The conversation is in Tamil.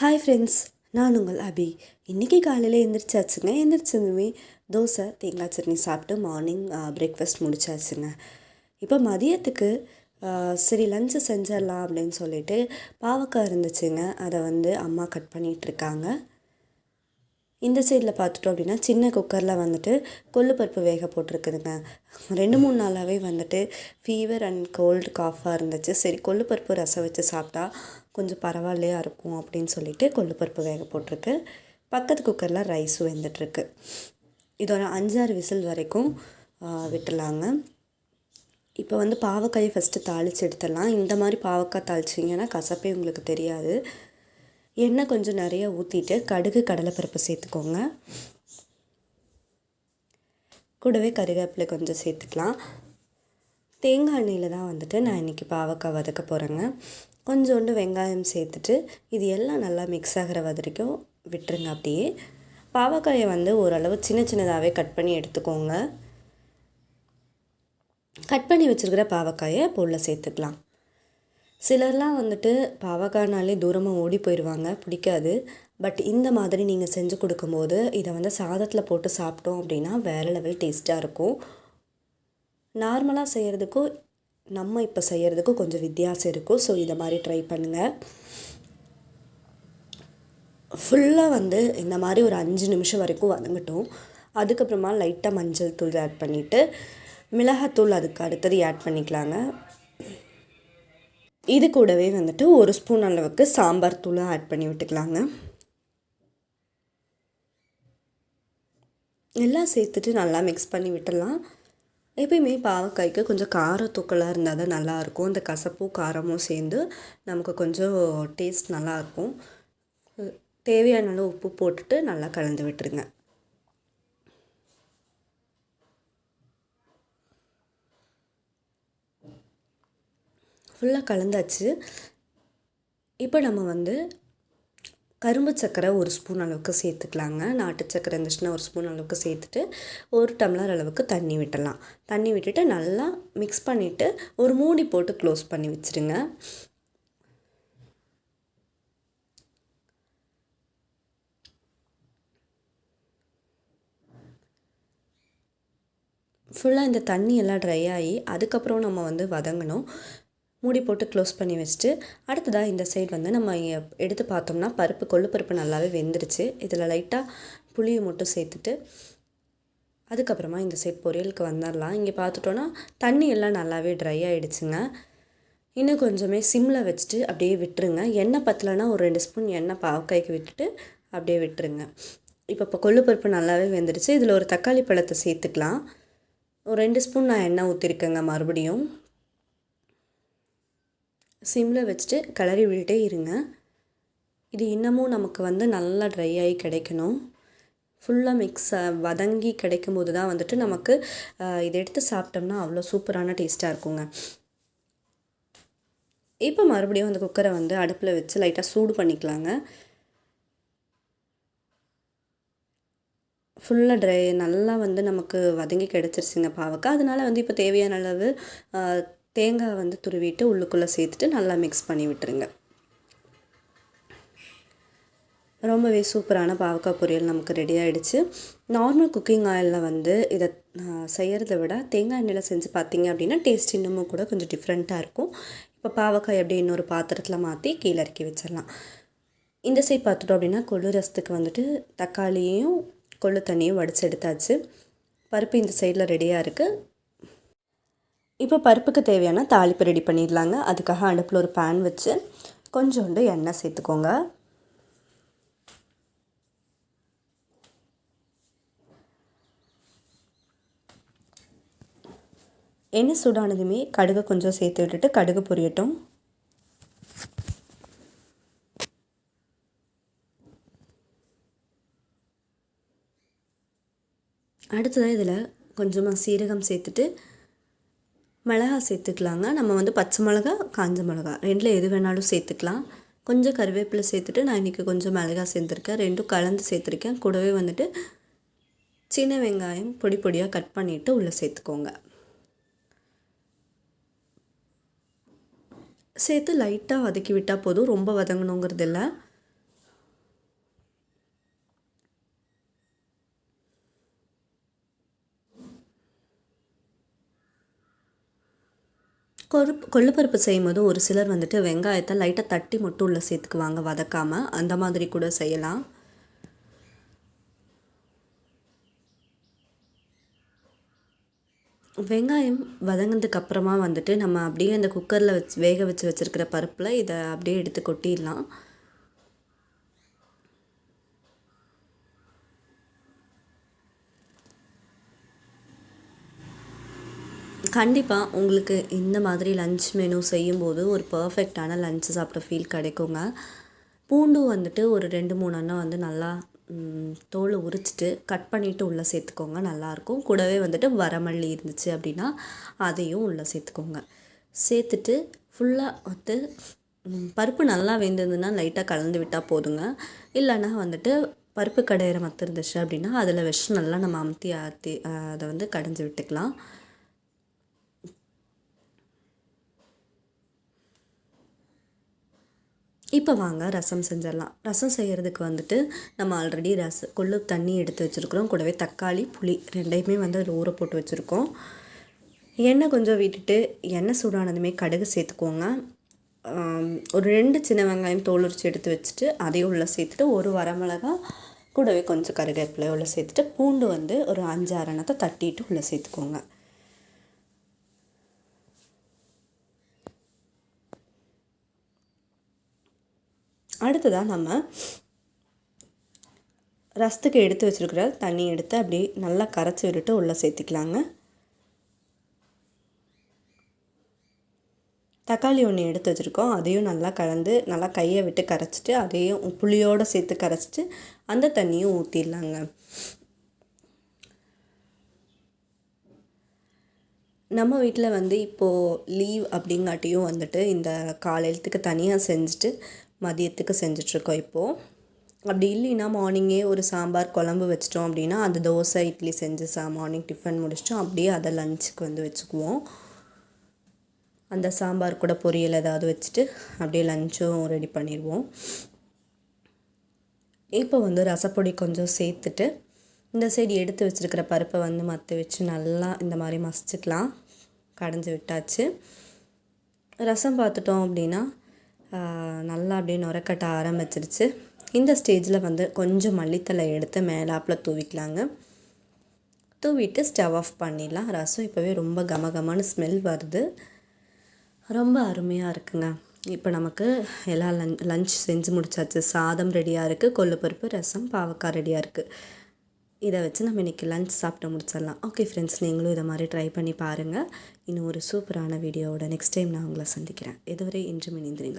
ஹாய் ஃப்ரெண்ட்ஸ் நான் உங்கள் அபி. இன்றைக்கி காலையில் எழுந்திரிச்சாச்சுங்க எழுந்திரிச்சதுமே தோசை தேங்காய் சட்னி சாப்பிட்டு மார்னிங் பிரேக்ஃபாஸ்ட் முடிச்சாச்சுங்க. இப்போ மதியத்துக்கு சரி லஞ்சு செஞ்சிடலாம் அப்படின்னு சொல்லிட்டு பாவக்காய் இருந்துச்சுங்க. அதை வந்து அம்மா கட் பண்ணிகிட்ருக்காங்க. இந்த சைடில் பார்த்துட்டோம் அப்படின்னா சின்ன குக்கரில் வந்துட்டு கொள்ளுப்பருப்பு வேக போட்டிருக்குதுங்க. ரெண்டு மூணு நாளாகவே வந்துட்டு ஃபீவர் அண்ட் கோல்டு காஃபாக இருந்துச்சு. சரி கொள்ளுப்பருப்பு ரசம் வச்சு சாப்பிட்டா கொஞ்சம் பரவாயில்லையா இருக்கும் அப்படின்னு சொல்லிட்டு கொள்ளுப்பருப்பு வேக போட்டிருக்கு. பக்கத்து குக்கரில் ரைஸும் வெந்துட்டுருக்கு. இதோட அஞ்சாறு விசில் வரைக்கும் விட்டுலாங்க. இப்போ வந்து பாவக்காயை ஃபஸ்ட்டு தாளித்து எடுத்துடலாம். இந்த மாதிரி பாவக்காய் தாளிச்சிங்கன்னா கசப்பே உங்களுக்கு தெரியாது. எண்ணெய் கொஞ்சம் நிறைய ஊற்றிட்டு கடுகு கடலைப்பருப்பு சேர்த்துக்கோங்க. கூடவே கருவேப்பிலை கொஞ்சம் சேர்த்துக்கலாம். தேங்காய் எண்ணெயில் தான் வந்துட்டு நான் இன்றைக்கி பாவக்காய் வதக்க போகிறேங்க கொஞ்சோண்டு வெங்காயம் சேர்த்துட்டு இது எல்லாம் நல்லா மிக்ஸ் ஆகிற வரைக்கும் விட்டுருங்க அப்படியே. பாவக்காயை வந்து ஓரளவு சின்ன சின்னதாகவே கட் பண்ணி எடுத்துக்கோங்க. கட் பண்ணி வச்சுருக்கிற பாவக்காயை இப்போ சேர்த்துக்கலாம். சிலர்லாம் வந்துட்டு பாவக்காய்னாலே தூரமாக ஓடி போயிடுவாங்க பிடிக்காது. பட் இந்த மாதிரி நீங்கள் செஞ்சு கொடுக்கும்போது இதை வந்து சாதத்தில் போட்டு சாப்பிட்டோம் அப்படின்னா வேறு லெவல் டேஸ்ட்டாக இருக்கும். நார்மலாக செய்கிறதுக்கும் நம்ம இப்போ செய்கிறதுக்கும் கொஞ்சம் வித்தியாசம் இருக்கும். ஸோ இதை மாதிரி ட்ரை பண்ணுங்கள் ஃபுல்லாக வந்து இந்த மாதிரி ஒரு அஞ்சு நிமிஷம் வரைக்கும் வதங்கட்டும். அதுக்கப்புறமா லைட்டாக மஞ்சள் தூள் ஆட் பண்ணிவிட்டு மிளகாத்தூள் அதுக்கு அடுத்தது ஆட் பண்ணிக்கலாங்க. இது கூடவே வந்துட்டு ஒரு ஸ்பூன் அளவுக்கு சாம்பார் தூளும் ஆட் பண்ணி விட்டுக்கலாங்க. எல்லாம் சேர்த்துட்டு நல்லா மிக்ஸ் பண்ணி விட்டுடலாம். எப்பயுமே பாவக்காய்க்கு கொஞ்சம் கார தூக்கலாக இருந்தால் தான் நல்லாயிருக்கும். அந்த கசப்பும் காரமும் சேர்ந்து நமக்கு கொஞ்சம் டேஸ்ட் நல்லாயிருக்கும். தேவையான அளவு உப்பு போட்டுட்டு நல்லா கலந்து விட்டுருங்க. ஃபுல்லாக கலந்தாச்சு. இப்போ நம்ம வந்து கரும்பு சர்க்கரை ஒரு ஸ்பூன் அளவுக்கு சேர்த்துக்கலாங்க. நாட்டு சர்க்கரை இருந்துச்சுன்னா ஒரு ஸ்பூன் அளவுக்கு சேர்த்துட்டு ஒரு டம்ளர் அளவுக்கு தண்ணி விட்டுடலாம். தண்ணி விட்டுட்டு நல்லா மிக்ஸ் பண்ணிவிட்டு ஒரு மூடி போட்டு க்ளோஸ் பண்ணி வச்சுருங்க. ஃபுல்லாக இந்த தண்ணி எல்லாம் ட்ரை ஆகி அதுக்கப்புறம் நம்ம வந்து வதங்கணும். மூடி போட்டு க்ளோஸ் பண்ணி வச்சுட்டு அடுத்ததாக இந்த சைடு வந்து நம்ம எடுத்து பார்த்தோம்னா பருப்பு கொள்ளு பருப்பு நல்லாவே வெந்துருச்சு. இதில் லைட்டாக புளியை மட்டும் சேர்த்துட்டு அதுக்கப்புறமா இந்த சைடு பொரியலுக்கு வந்துடலாம் இங்கே பார்த்துட்டோன்னா தண்ணி எல்லாம் நல்லாவே ட்ரை ஆகிடுச்சுங்க இன்னும் கொஞ்சமே சிம்மில் வச்சுட்டு அப்படியே விட்டுருங்க. எண்ணெய் பத்தலைன்னா ஒரு ரெண்டு ஸ்பூன் எண்ணெய் பாவக்காய்க்கு விட்டுட்டு அப்படியே விட்டுருங்க. இப்போ இப்போ கொள்ளு பருப்பு நல்லாவே வெந்துடுச்சு இதில் ஒரு தக்காளி பழத்தை சேர்த்துக்கலாம். ஒரு ரெண்டு ஸ்பூன் நான் எண்ணெய் ஊற்றிருக்கேங்க மறுபடியும். சிம்மில் வச்சுட்டு கிளறி விட்டுட்டே இருங்க. இது இன்னமும் நமக்கு வந்து நல்லா ட்ரை ஆகி கிடைக்கணும். ஃபுல்லாக மிக்ஸ் வதங்கி கிடைக்கும் போது தான் வந்துட்டு நமக்கு இதை எடுத்து சாப்பிட்டோம்னா அவ்வளோ சூப்பரான டேஸ்ட்டாக இருக்குங்க. இப்போ மறுபடியும் அந்த குக்கரை வந்து அடுப்பில் வச்சு லைட்டாக சூடு பண்ணிக்கலாங்க. ஃபுல்லாக ட்ரை நல்லா வந்து நமக்கு வதங்கி கிடச்சிருச்சுங்க பாவக்காய். அதனால் வந்து இப்போ தேவையான அளவு தேங்காய் வந்து துருவிட்டு உள்ளுக்குள்ளே சேர்த்துட்டு நல்லா மிக்ஸ் பண்ணி விட்டுருங்க. ரொம்பவே சூப்பரான பாவக்காய் பொரியல் நமக்கு ரெடி ஆகிடுச்சு நார்மல் குக்கிங் ஆயிலில் வந்து இதை செய்கிறத விட தேங்காய் எண்ணெயில் செஞ்சு பார்த்தீங்க அப்படின்னா டேஸ்ட் இன்னமும் கூட கொஞ்சம் டிஃப்ரெண்ட்டாக இருக்கும். இப்போ பாவக்காய் எப்படி இன்னொரு பாத்திரத்தில் மாற்றி கீழே இறக்கி வச்சிடலாம். இந்த சைட் பார்த்துட்டோம் அப்படின்னா கொள்ளு ரசத்துக்கு வந்துட்டு தக்காளியையும் கொள்ளு தண்ணியும் வடித்து எடுத்தாச்சு. பருப்பு இந்த சைடில் ரெடியாக இருக்குது இப்போ பருப்புக்கு தேவையான தாளிப்பு ரெடி பண்ணிடலாங்க. அதுக்காக அடுப்பில் ஒரு பேன் வச்சு கொஞ்சோண்டு எண்ணெய் சேர்த்துக்கோங்க. எண்ணெய் சூடானதுமே கடுகு கொஞ்சம் சேர்த்து விட்டுட்டு கடுகு பொரியட்டும். அடுத்ததாக இதில் கொஞ்சமாக சீரகம் சேர்த்துட்டு மிளகா சேர்த்துக்கலாங்க. நம்ம வந்து பச்சை மிளகா காஞ்ச மிளகா. ரெண்டில் எது வேணாலும் சேர்த்துக்கலாம். கொஞ்சம் கருவேப்பிலை சேர்த்துட்டு நான் இன்றைக்கி கொஞ்சம் மிளகா சேர்த்துருக்கேன். ரெண்டும் கலந்து சேர்த்துருக்கேன். கூடவே வந்துட்டு சின்ன வெங்காயம் பொடி பொடியாக கட் பண்ணிவிட்டு உள்ளே சேர்த்துக்கோங்க. சேர்த்து லைட்டாக வதக்கி விட்டால் போதும். ரொம்ப வதங்கணுங்கிறது இல்லை. கொழுப்பு கொள்ளுப்பருப்பு செய்யும்போது ஒரு சிலர் வந்துட்டு வெங்காயத்தை லைட்டாக தட்டி மட்டும் உள்ளே சேர்த்துக்குவாங்க வதக்காமல் அந்த மாதிரி கூட செய்யலாம். வெங்காயம் வதங்கினதுக்கு அப்புறமா வந்துட்டு நம்ம அப்படியே அந்த குக்கரில் வச்சு வேக வச்சு வச்சுருக்கிற பருப்பில் இதை அப்படியே எடுத்து கொட்டிடலாம். கண்டிப்பாக உங்களுக்கு இந்த மாதிரி லன்ச் மெனு செய்யும்போது ஒரு பர்ஃபெக்டான லன்ச் சாப்பிட்ட ஃபீல் கிடைக்குங்க. பூண்டு வந்துட்டு ஒரு ரெண்டு மூணு அண்ணா வந்து நல்லா தோலை உரிச்சிட்டு கட் பண்ணிவிட்டு உள்ளே சேர்த்துக்கோங்க நல்லாயிருக்கும். கூடவே வந்துட்டு வரமல்லி இருந்துச்சு அப்படின்னா அதையும் உள்ளே சேர்த்துக்கோங்க. சேர்த்துட்டு ஃபுல்லாக வந்து பருப்பு நல்லா வெந்ததுன்னா லைட்டாக கலந்து விட்டால் போதுங்க. இல்லைன்னா வந்துட்டு பருப்பு கடையிற மற்ற இருந்துச்சு அப்படின்னா அதில் விஷம் நல்லா நம்ம அமுத்தி ஆற்றி அதை வந்து கடைஞ்சி விட்டுக்கலாம். இப்போ வாங்க ரசம் செஞ்சிடலாம். ரசம் செய்கிறதுக்கு வந்துட்டு நம்ம ஆல்ரெடி ரச கொள்ளு தண்ணி எடுத்து வச்சுருக்குறோம். கூடவே தக்காளி புளி ரெண்டையுமே வந்து அதில் ஊற போட்டு வச்சுருக்கோம். எண்ணெய் கொஞ்சம் விட்டுட்டு எண்ணெய் சூடானதுமே கடுகு சேர்த்துக்கோங்க. ஒரு ரெண்டு சின்ன வெங்காயம் தோல் உரிச்சு எடுத்து வச்சுட்டு அதையும் உள்ளே சேர்த்துட்டு ஒரு வரமிளகா கூடவே கொஞ்சம் கருவேப்பிலை உள்ளே சேர்த்துட்டு பூண்டு வந்து ஒரு அஞ்சு அரணத்தை தட்டிட்டு உள்ளே சேர்த்துக்கோங்க. அடுத்ததாக நம்ம ரசத்துக்கு எடுத்து வச்சுருக்கிற தண்ணி எடுத்து அப்படி நல்லா கரைச்சி விட்டுட்டு உள்ளே சேர்த்திக்கலாங்க. தக்காளி ஒன்று எடுத்து வச்சுருக்கோம். அதையும் நல்லா கலந்து நல்லா கையை விட்டு கரைச்சிட்டு அதையும் புளியோடு சேர்த்து கரைச்சிட்டு அந்த தண்ணியும் ஊற்றிடலாங்க நம்ம வீட்டில் வந்து இப்போது லீவ் அப்படிங்காட்டியும் வந்துட்டு இந்த காலையிலத்துக்கு தனியாக செஞ்சுட்டு மதியத்துக்கு செஞ்சிட்ருக்கோம் இப்போது அப்படி இல்லைன்னா மார்னிங்கே ஒரு சாம்பார் குழம்பு வச்சிட்டோம் அப்படின்னா அது தோசை இட்லி செஞ்சு சா மார்னிங் டிஃபன் முடிச்சிட்டோம். அப்படியே அதை லஞ்சுக்கு வந்து வச்சுக்குவோம். அந்த சாம்பார் கூட பொரியல் ஏதாவது வச்சுட்டு அப்படியே லஞ்சும் ரெடி பண்ணிடுவோம். இப்போ வந்து ரசப்பொடி கொஞ்சம் சேர்த்துட்டு இந்த சைடு எடுத்து வச்சுருக்கிற பருப்பை வந்து மற்ற வச்சு நல்லா இந்த மாதிரி மசிச்சுக்கலாம். கடைஞ்சி விட்டாச்சு. ரசம் பார்த்துட்டோம் அப்படின்னா நல்லா அப்படியே நுரக்கட்ட ஆரம்பிச்சிருச்சு. இந்த ஸ்டேஜில் வந்து கொஞ்சம் மல்லித்தலை எடுத்து மேலாப்பில் தூவிக்கலாங்க. தூவிட்டு ஸ்டவ் ஆஃப் பண்ணிடலாம். ரசம் இப்போவே ரொம்ப கமகமான ஸ்மெல் வருது. ரொம்ப அருமையாக இருக்குங்க. இப்போ நமக்கு எல்லா லன் லஞ்ச் செஞ்சு முடிச்சாச்சு. சாதம் ரெடியாக இருக்குது கொல்லுப்பருப்பு ரசம் பாவக்காய் ரெடியாக இருக்குது இதை வச்சு நம்ம இன்றைக்கி லஞ்ச் சாப்பிட்டு முடிச்சிடலாம். ஓகே ஃப்ரெண்ட்ஸ் நீங்களும் இதை மாதிரி ட்ரை பண்ணி பாருங்கள் இன்னும் ஒரு சூப்பரான வீடியோவோட நெக்ஸ்ட் டைம் நான் உங்களை சந்திக்கிறேன். இதுவரை இன்று இணைந்திருங்கள்.